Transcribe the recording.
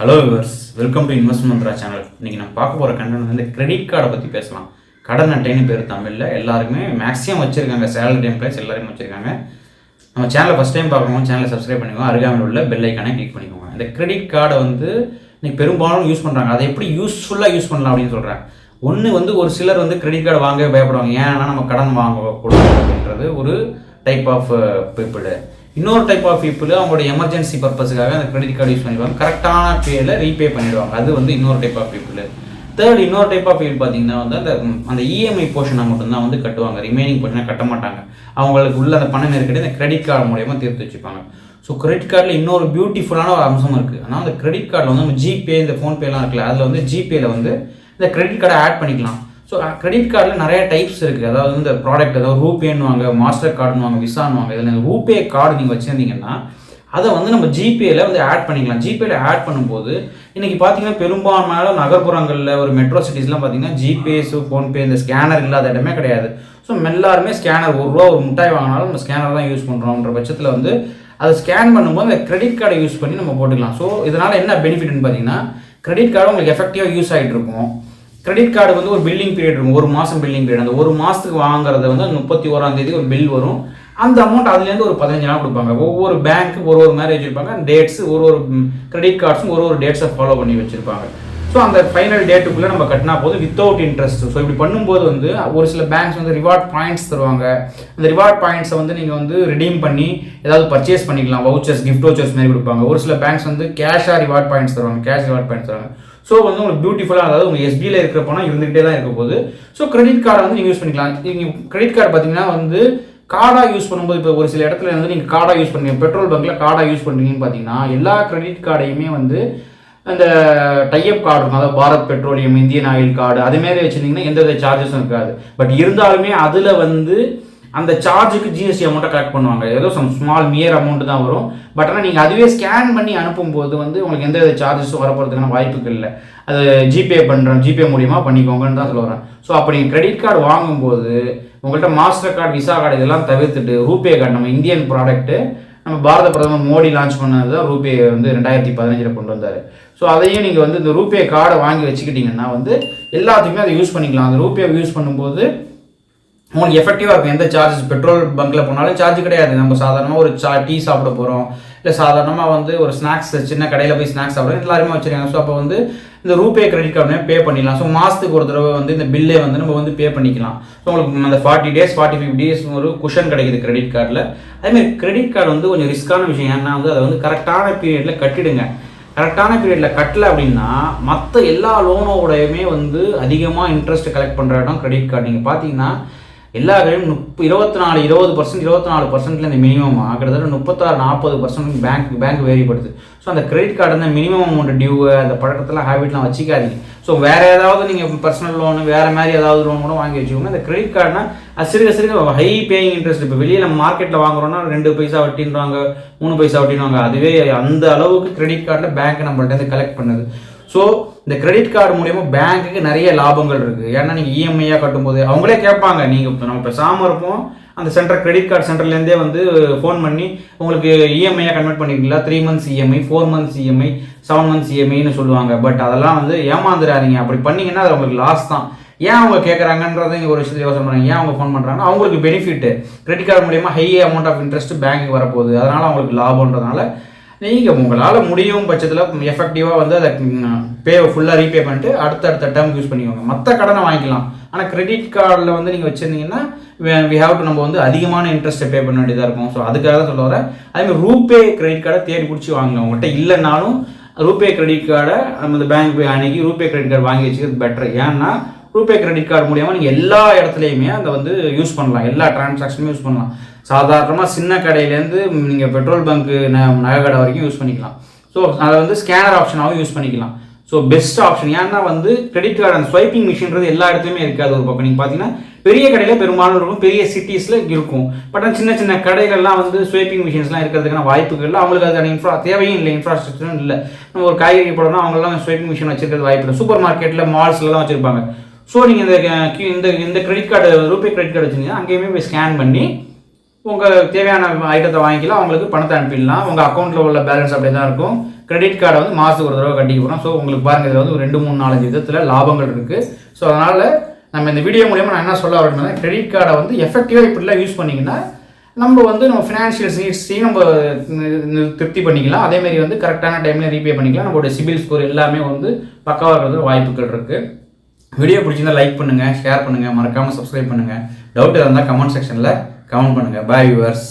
Hello viewers welcome to investment Mantra channel இன்றைக்கி நம்ம பார்க்க போகிற கண்டென்ட் வந்து கிரெடிட் கார்டை பற்றி பேசலாம். கடன் அட்டைன்னு பேர் தமிழில். எல்லாருமே மேக்ஸிமம் வச்சுருக்காங்க. சேலரி எம்ப்ளாய்ஸ் எல்லாருமே வச்சுருக்காங்க. நம்ம சேனலை ஃபஸ்ட் டைம் பார்க்கணும் சேனலை சப்ஸ்கிரைப் பண்ணிக்கோங்க. அருகாமையில் உள்ள பெல் ஐக்கானே கிளிக் பண்ணிக்கோங்க. இந்த கிரெடிட் கார்டை வந்து இன்னைக்கு பெரும்பாலும் யூஸ் பண்ணுறாங்க அதை எப்படி யூஸ்ஃபுல்லாக யூஸ் பண்ணலாம் அப்படின்னு சொல்கிறேன் ஒன்று வந்து ஒரு சிலர் வந்து கிரெடிட் கார்டு வாங்கவே பயப்படுவாங்க. ஏன்னா நம்ம கடன் வாங்கக்கூடாது அப்படின்றது ஒரு டைப் ஆஃப் பீப்புள் இன்னொரு டைப் ஆஃப் பீப்புள் அவங்களோட எமர்ஜென்சி பர்பஸுக்காக அந்த கிரெடிட் கார்டு யூஸ் பண்ணிடுவாங்க. கரெக்டான பேரில் ரீபே பண்ணிடுவாங்க. அது வந்து இன்னொரு டைப் ஆஃப் பீப்புள் தேர்ட் இன்னொரு டைப் ஆஃப் பீப்புள் பார்த்தீங்கன்னா வந்து அந்த அந்த இஎம்ஐ போர்ஷனை மட்டும்தான் வந்து கட்டுவாங்க. ரிமைனிங் போர்ஷனை கட்ட மாட்டாங்க. அவங்களுக்கு உள்ள அந்த பணம் நெருக்கடி அந்த கிரெடிட் கார்டு மூலயமா தீர்த்து வச்சுப்பாங்க. ஸோ கிரெடிட் கார்டில் இன்னொரு பியூட்டிஃபுல்லான ஒரு அம்சம் இருக்குது ஆனால் அந்த கிரெடிட் கார்டில் வந்து நம்ம ஜிபே இந்த ஃபோன்பேலாம் இருக்குல்ல அதில் வந்து ஜிபேல வந்து இந்த கிரெடிட் கார்டை ஆட் பண்ணிக்கலாம். ஸோ கிரெடிட் கார்டில் நிறைய டைப்ஸ் இருக்குது அதாவது இந்த ப்ராடக்ட் அதாவது ரூபேன்னுவாங்க மாஸ்டர் கார்டுன்னுவாங்க விசான்னுவாங்க இதில் ரூபே கார்டு நீங்கள் வச்சுருந்தீங்கன்னா அதை வந்து நம்ம ஜிபேல வந்து ஆட் பண்ணிக்கலாம். ஜிபேல ஆட் பண்ணும்போது இன்றைக்கி பார்த்தீங்கன்னா பெரும்பான்மையான நகர்ப்புறங்களில் ஒரு மெட்ரோ சிட்டிஸ்லாம் பார்த்தீங்கன்னா ஜிபேஸு ஃபோன்பே இந்த ஸ்கேனர் இல்லாத இடமே கிடையாது. ஸோ எல்லாருமே ஸ்கேனர் ஒரு ரூபா ஒரு மிட்டாய் வாங்கினாலும் நம்ம ஸ்கேனர் தான் யூஸ் பண்ணுறோன்ற பட்சத்தில் வந்து அதை ஸ்கேன் பண்ணும்போது அந்த கிரெடிட் கார்டை யூஸ் பண்ணி நம்ம போட்டுக்கலாம். ஸோ இதனால் என்ன பெனிஃபிட்னு பார்த்தீங்கன்னா கிரெடிட் கார்டு உங்களுக்கு எஃபெக்டிவாக யூஸ் ஆகிட்டு இருக்கும். கிரெடிட் கார்டு வந்து ஒரு பில்லிங் பீரியட் இருக்கும். ஒரு மாதம் பில்லிங் பீரியட் அந்த ஒரு மாதத்துக்கு வாங்குறத வந்து முப்பத்தி ஓராம் தேதி ஒரு பில் வரும். அந்த அமௌண்ட் அதுலேருந்து ஒரு பதினஞ்சு நாள் கொடுப்பாங்க. ஒவ்வொரு பேங்க்கு ஒரு ஒரு மேரேஜ் இருப்பாங்க. டேட்ஸ் ஒரு ஒரு கிரெடிட் கார்ட்ஸும் ஒரு ஒரு டேட்ஸை ஃபாலோ பண்ணி வச்சிருப்பாங்க. ஸோ அந்த ஃபைனல் டேட்டுக்குள்ளே நம்ம கட்டினா போதும் வித்தவுட் இன்ட்ரெஸ்ட் ஸோ இப்படி பண்ணும்போது வந்து ஒரு சில பேங்க்ஸ் வந்து ரிவார்ட் பாயிண்ட்ஸ் தருவாங்க. அந்த ரிவார்ட் பாயிண்ட்ஸை வந்து நீங்கள் வந்து ரிடீம் பண்ணி ஏதாவது பர்ச்சேஸ் பண்ணிக்கலாம். வவுச்சர்ஸ் கிஃப்ட் வவுச்சர்ஸ் மாதிரி கொடுப்பாங்க. ஒரு சில பேங்க்ஸ் வந்து கேஷாக ரிவார்ட் பாயிண்ட்ஸ் தருவாங்க. கேஷ் ரிவார்ட் பாயிண்ட்ஸ் தருவாங்க. ஸோ வந்து உங்களுக்கு பியூட்டிஃபுல்லாக அதாவது உங்கள் எஸ்பியில் இருக்கிற பணம் இருந்துகிட்டே தான் இருக்க போகுது. ஸோ கிரெடிட் கார்டை வந்து நீங்கள் யூஸ் பண்ணிக்கலாம். நீங்கள் கிரெடிட் கார்டு பார்த்தீங்கன்னா வந்து கார்டாக யூஸ் பண்ணும்போது இப்போ ஒரு சில இடத்துல வந்து நீங்கள் கார்டாக யூஸ் பண்ணுறீங்க பெட்ரோல் பங்க்கில் கார்டாக யூஸ் பண்ணுறீங்கன்னு பார்த்தீங்கன்னா எல்லா கிரெடிட் கார்டையுமே வந்து அந்த டைப் கார்டு இருக்கும். அதாவது Bharat petroleum Indian oil card அதுமாரி வச்சுருந்தீங்கன்னா எந்த வித சார்ஜஸும் இருக்காது. பட் இருந்தாலுமே அதில் வந்து அந்த சார்ஜுக்கு ஜிஎஸ்டி அமௌண்ட்டை கலெக்ட் பண்ணுவாங்க. ஏதோ சம் ஸ்மால் மியர் அமௌண்ட் தான் வரும். பட் ஆனால் நீங்கள் அதுவே ஸ்கேன் பண்ணி அனுப்பும்போது வந்து உங்களுக்கு எந்த வித சார்ஜஸும் வரப்போகிறதுக்கான வாய்ப்புகள் இல்லை. அது ஜிபே பண்ணுறோம் ஜிபே மூலியமாக பண்ணிக்கோங்கன்னு தான் சொல்லுவேன் ஸோ அப்போ நீங்கள் கிரெடிட் கார்டு வாங்கும்போது உங்கள்கிட்ட மாஸ்டர் கார்டு விசா கார்டு இதெல்லாம் தவிர்த்துட்டு ரூபே கார்டு நம்ம இந்தியன் ப்ராடக்ட்டு நம்ம பாரத பிரதமர் மோடி லான்ச் பண்ணது தான் ரூபே வந்து ரெண்டாயிரத்தி பதினஞ்சில் கொண்டு வந்தார். ஸோ அதையும் நீங்கள் வந்து இந்த ரூபே கார்டை வாங்கி வச்சுக்கிட்டிங்கன்னா வந்து எல்லாத்துக்குமே அதை யூஸ் பண்ணிக்கலாம். அந்த ரூபே யூஸ் பண்ணும்போது உங்களுக்கு எஃபெக்டிவாக இருக்கும். எந்த சார்ஜஸ் பெட்ரோல் பங்க்கில் போனாலும் சார்ஜ் கிடையாது. நம்ம சாதாரணமாக ஒரு சா டீ சாப்பிட போகிறோம் இல்லை சாதாரணமாக வந்து ஒரு ஸ்நாக்ஸ் சின்ன கடையில் போய் ஸ்நாக்ஸ் சாப்பிட்றோம். எல்லாருமே வச்சுருக்காங்க. ஸோ அப்போ வந்து இந்த ரூபே கிரெடிட் கார்டுமே பே பண்ணிடலாம். ஸோ மாதத்துக்கு ஒரு தடவை வந்து இந்த பில்லே வந்து நம்ம வந்து பே பண்ணிக்கலாம். ஸோ உங்களுக்கு அந்த forty days forty five days ஒரு குஷன் கிடைக்குது கிரெடிட் கார்டில் அதேமாதிரி கிரெடிட் கார்டு வந்து கொஞ்சம் ரிஸ்க்கான விஷயம். ஏன்னா வந்து அதை வந்து கரெக்டான பீரியடில் கட்டிடுங்க. கரெக்டான பீரியடில் கட்டல அப்படின்னா மற்ற எல்லா லோனோடையுமே வந்து அதிகமாக இன்ட்ரெஸ்ட் கலெக்ட் பண்ணுற இடம் கிரெடிட் கார்டு நீங்கள் பார்த்தீங்கன்னா எல்லா கடையும் முப்ப இருபத்தி நாலு இருபது பர்சன்ட் இருபத்தி நாலு பர்சன்ட்ல இந்த மினிமம் கிட்டத்தட்ட முப்பத்தாறு நாற்பது பர்சன்ட் பேங்க் பேங்க் வேறுபடுது ஸோ அந்த கிரெடிட் கார்டு அந்த மினிமம் அமௌண்ட் டியூ அந்த பழக்கத்தெல்லாம் ஹேபிட்லாம் வச்சுக்காதீங்க. ஸோ வேறு ஏதாவது நீங்கள் பர்சனல் லோனு வேறு மாதிரி ஏதாவது லோன் கூட வாங்கி வச்சுக்கோங்க. இந்த கிரெடிட் கார்டுனா அது சிறுக சிறுக ஹை பேயிங் இன்ட்ரெஸ்ட் இப்போ வெளியே நம்ம மார்க்கெட்டில் வாங்குறோம்னா ரெண்டு பைசா வட்டின்றாங்க மூணு பைசா வட்டின்றாங்க அதுவே அந்த அளவுக்கு கிரெடிட் கார்டில் பேங்க் நம்மள்ட்ட இருந்து கலெக்ட் பண்ணுது. ஸோ இந்த கிரெடிட் கார்டு மூலயமா பேங்க்குக்கு நிறைய லாபங்கள் இருக்குது ஏன்னா நீங்கள் இஎம்ஐயாக கட்டும்போது அவங்களே கேட்பாங்க. நீங்கள் இப்போ நம்ம பேசாமல் இருப்போம். அந்த சென்டர் கிரெடிட் கார்டு சென்டர்லேருந்தே வந்து ஃபோன் பண்ணி உங்களுக்கு இஎம்ஐயாக கன்வெர்ட் பண்ணிருக்கீங்களா? Three months EMI four months EMI seven months இஎம்ஐன்னு சொல்லுவாங்க. பட் அதெல்லாம் வந்து ஏமாந்துடாதீங்க அப்படி பண்ணிங்கன்னா அது உங்களுக்கு லாஸ் தான். ஏன் அவங்க கேட்குறாங்கன்றத இங்கே ஒரு விஷயத்தை யோசனை பண்ணுறாங்க ஏன் அவங்க ஃபோன் பண்ணுறாங்க அவங்களுக்கு பெனிஃபிட் கிரெடிட் கார்டு மூலியமாக ஹை அமௌண்ட் ஆஃப் இன்ட்ரெஸ்ட் பேங்க்கு வரப்போகுது. அதனால் அவங்களுக்கு லாபம்ன்றதுனால நீங்கள் உங்களால் முடியும் பட்சத்தில் எஃபெக்டிவாக வந்து அதை பே ஃபுல்லாக ரீபே பண்ணிட்டு அடுத்த அடுத்த டேர்ம் யூஸ் பண்ணிக்கோங்க. மற்ற கடனை வாங்கிக்கலாம். ஆனால் கிரெடிட் கார்டில் வந்து நீங்கள் வச்சுருந்தீங்கன்னா வி ஹாவ் டு நம்ம வந்து அதிகமான இன்ட்ரெஸ்ட்டை பே பண்ண வேண்டியதாக இருக்கும். ஸோ அதுக்காக தான் சொல்ல வரேன். அதேமாதிரி ரூபே கிரெடிட் கார்டை தேடி பிடிச்சி வாங்கலாம் உங்கள்கிட்ட இல்லைனாலும் ரூபே கிரெடிட் கார்டை நம்ம இந்த பேங்க் போய் அன்னைக்கு ரூபே கிரெடிட் கார்டு வாங்கி வச்சுக்கிறது பெட்டர் ஏன்னா ரூபே கிரெடிட் கார்டு மூலியமாக நீங்கள் எல்லா இடத்துலையுமே அதை வந்து யூஸ் பண்ணலாம். எல்லா டிரான்சாக்ஷனுமே யூஸ் பண்ணலாம். சாதாரணமாக சின்ன கடையிலேருந்து நீங்கள் பெட்ரோல் பங்க்கு நகை கடை வரைக்கும் யூஸ் பண்ணிக்கலாம். ஸோ அதை வந்து ஸ்கேனர் ஆப்ஷனாகவும் யூஸ் பண்ணிக்கலாம். ஸோ பெஸ்ட் ஆப்ஷன் ஏன்னா வந்து கிரெடிட் கார்டு அந்த ஸ்வைப்பிங் மிஷின்றது எல்லா இடத்துலையுமே இருக்காது ஒரு பக்கம். நீங்கள் பார்த்தீங்கன்னா பெரிய கடையில் பெரும்பாலும் இருக்கும் பெரிய சிட்டிஸில் இருக்கும். பட் ஆனால் சின்ன சின்ன கடைகள்லாம் வந்து ஸ்வைப்பிங் மிஷின்ஸ்லாம் இருக்கிறதுக்கான வாய்ப்புகள் இல்லை அவங்களுக்கு அதுக்கான இன்ஃப்ரா தேவையும் இல்லை இன்ஃப்ராஸ்ட்ரக்சரும் இல்லை. நம்ம ஒரு காய்கறி போடணும் அவங்களாம் ஸ்வைப்பிங் மிஷின் வச்சிருக்கிறது வாய்ப்பு இல்லை. சூப்பர் மார்க்கெட்டில் மால்ஸ்லாம் வச்சிருப்பாங்க. ஸோ நீங்கள் இந்த இந்த இந்த credit card RuPay credit card வச்சுருந்தீங்கன்னா அங்கேயுமே போய் ஸ்கேன் பண்ணி உங்கள் தேவையான ஐட்டத்தை வாங்கிக்கலாம் அவங்களுக்கு பணத்தை அனுப்பிடலாம். உங்கள் அக்கௌண்ட்டில் உள்ள பேலன்ஸ் அப்படியே தான் இருக்கும் கிரெடிட் கார்டை வந்து மாதத்துக்கு ஒரு தடவை கட்டிக்க போகிறோம் ஸோ உங்களுக்கு பாருங்கள் இதில் வந்து ஒரு ரெண்டு மூணு நாலஞ்சு விதத்தில் லாபங்கள் இருக்குது ஸோ அதனால் நம்ம இந்த வீடியோ மூலியமாக நான் என்ன சொல்ல வரேன்னா கிரெடிட் கார்டை வந்து எஃபெக்டிவாக இப்படிலாம் யூஸ் பண்ணிங்கன்னா நம்ம வந்து நம்ம ஃபினான்ஷியல் சீட்ஸையும் நம்ம திருப்தி பண்ணிக்கலாம். அதேமாரி வந்து கரெக்டான டைமில் ரீபே பண்ணிக்கலாம். நம்மளோட சிபில் ஸ்கோர் எல்லாமே வந்து பக்காவாக இருக்கிறது வாய்ப்புகள் இருக்குது வீடியோ பிடிச்சிருந்தா லைக் பண்ணுங்கள் ஷேர் பண்ணுங்கள் மறக்காமல் சப்ஸ்கிரைப் பண்ணுங்கள் டவுட் இருந்தால் கமெண்ட் செக்ஷனில் கமெண்ட் பண்ணுங்கள் பாய் வியூவர்ஸ்